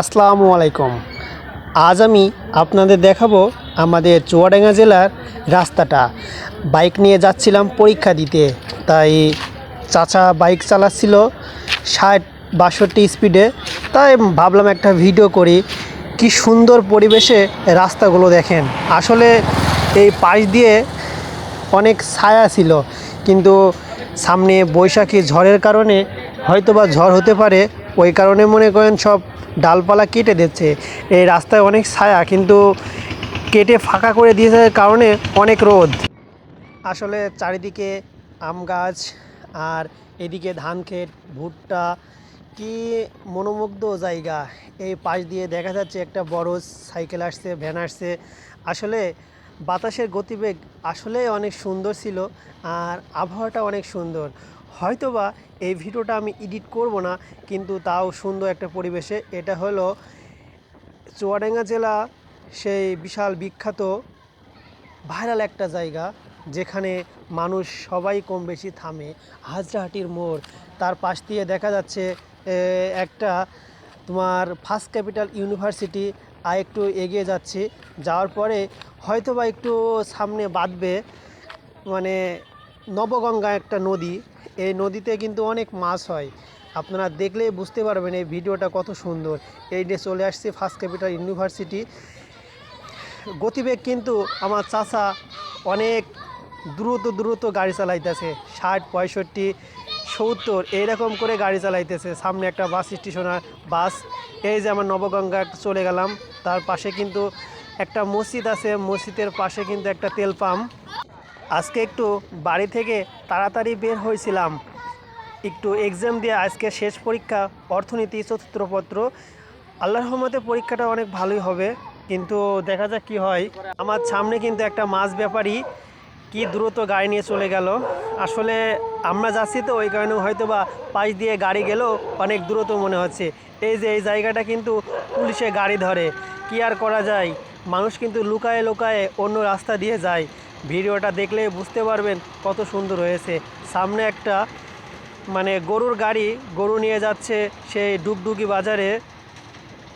আসসালামু আলাইকুম। আজ আমি আপনাদের দেখাবো আমাদের চুয়াডাঙ্গা জেলার রাস্তাটা। বাইক নিয়ে যাচ্ছিলাম পরীক্ষা দিতে। তাই চাচা বাইক চালাচ্ছিল ষাট বাষট্টি স্পিডে। তাই ভাবলাম একটা ভিডিও করি। কি সুন্দর পরিবেশে রাস্তাগুলো দেখেন। আসলে এই পাশ দিয়ে অনেক ছায়া ছিল। কিন্তু সামনে বৈশাখী ঝড়ের কারণে হয়তোবা ঝড় হতে পারে। ওই কারণে মনে করেন সব ডালপালা কেটে দিচ্ছে। এই রাস্তায় অনেক ছায়া, কিন্তু কেটে ফাঁকা করে দিয়েছে কারণে অনেক রোদ। আসলে চারিদিকে আম গাছ আর এদিকে ধান ক্ষেত, ভুট্টা, কি মনোমুগ্ধ জায়গা। এই পাশ দিয়ে দেখা যাচ্ছে একটা বড় সাইকেল আসছে, ভ্যান আসছে। আসলে বাতাসের গতিবেগ আসলে অনেক সুন্দর ছিল আর আবহাওয়াটা অনেক সুন্দর। হয়তোবা এই ভিডিওটা আমি এডিট করব না, কিন্তু তাও সুন্দর একটা পরিবেশে। এটা হলো চুয়াডাঙ্গা জেলা, সেই বিশাল বিখ্যাত ভাইরাল একটা জায়গা, যেখানে মানুষ সবাই কম বেশি থামে, হাজরাহাটির মোড়। তার পাশ দিয়ে দেখা যাচ্ছে একটা তোমার ফার্স্ট ক্যাপিটাল ইউনিভার্সিটি। আর একটু এগিয়ে যাচ্ছি, যাওয়ার পরে হয়তো বা একটু সামনে বাঁধবে মানে নবগঙ্গা একটা নদী। এই নদীতে কিন্তু অনেক মাছ হয়। আপনারা দেখলেই বুঝতে পারবেন এই ভিডিওটা কত সুন্দর। এই যে চলে আসছে ফার্স্ট ক্যাপিটাল ইউনিভার্সিটি। গতিবেগ কিন্তু আমার চাচা অনেক দ্রুত দ্রুত গাড়ি চালাইতেছে। ষাট, পঁয়ষট্টি, সত্তর, এইরকম করে গাড়ি চালাইতেছে। সামনে একটা বাস স্টেশনার বাস। এই যে আমার নবগঙ্গা চলে গেলাম। তার পাশে কিন্তু একটা মসজিদ আছে। মসজিদের পাশে কিন্তু একটা তেল পাম্প। আজকে একটু বাড়ি থেকে তাড়াতাড়ি বের হয়েছিলাম। একটু এক্সাম দিয়ে আজকে শেষ পরীক্ষা, অর্থনীতি, চতুর্থপত্র। আল্লাহর রহমতে পরীক্ষাটা অনেক ভালোই হবে, কিন্তু দেখা যাক কি হয়। আমার সামনে কিন্তু একটা মাছ ব্যাপারী কি দ্রুত গাড়ি নিয়ে চলে গেল। আসলে আমরা যাচ্ছি তো, ওই কারণে হয়তো বা পাশ দিয়ে গাড়ি গেলেও অনেক দ্রুত মনে হচ্ছে। এই যে, এই জায়গাটা কিন্তু পুলিশে গাড়ি ধরে। কি আর করা যায়? মানুষ কিন্তু লুকায়ে লুকায়ে অন্য রাস্তা দিয়ে যায়। ভিডিওটা দেখলে বুঝতে পারবেন কত সুন্দর হয়েছে। সামনে একটা মানে গরুর গাড়ি, গরু নিয়ে যাচ্ছে সেই ডুগডুগি বাজারে।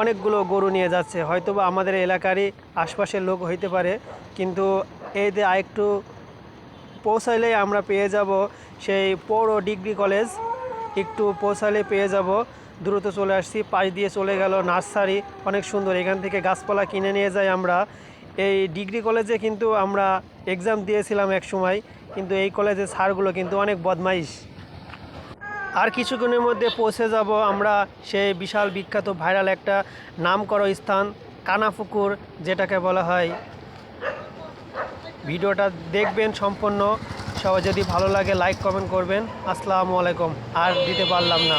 অনেকগুলো গরু নিয়ে যাচ্ছে হয়তো বা আমাদের এলাকারই আশপাশের লোক হইতে পারে, কিন্তু এই যে আরেকটু পৌঁছাইলে আমরা পেয়ে যাব সেই পৌর ডিগ্রি কলেজ। একটু পৌঁছালে পেয়ে যাব, দ্রুত চলে আসছি, পাশ দিয়ে চলে গেল নার্সারি, অনেক সুন্দর। এখান থেকে গাছপালা কিনে নিয়ে যাই আমরা। এই ডিগ্রি কলেজে কিন্তু আমরা এক্সাম দিয়েছিলাম এক সময়, কিন্তু এই কলেজের স্যারগুলো কিন্তু অনেক বদমাইশ। আর কিছুক্ষণের মধ্যে পৌঁছে যাব আমরা সেই বিশাল বিখ্যাত ভাইরাল একটা নামকরা স্থান কানাপুকুর যেটাকে বলা হয়। ভিডিওটা দেখবেন সম্পূর্ণ। সবাই যদি ভালো লাগে লাইক কমেন্ট করবেন। আসসালামু আলাইকুম। আর দিতে পারলাম না।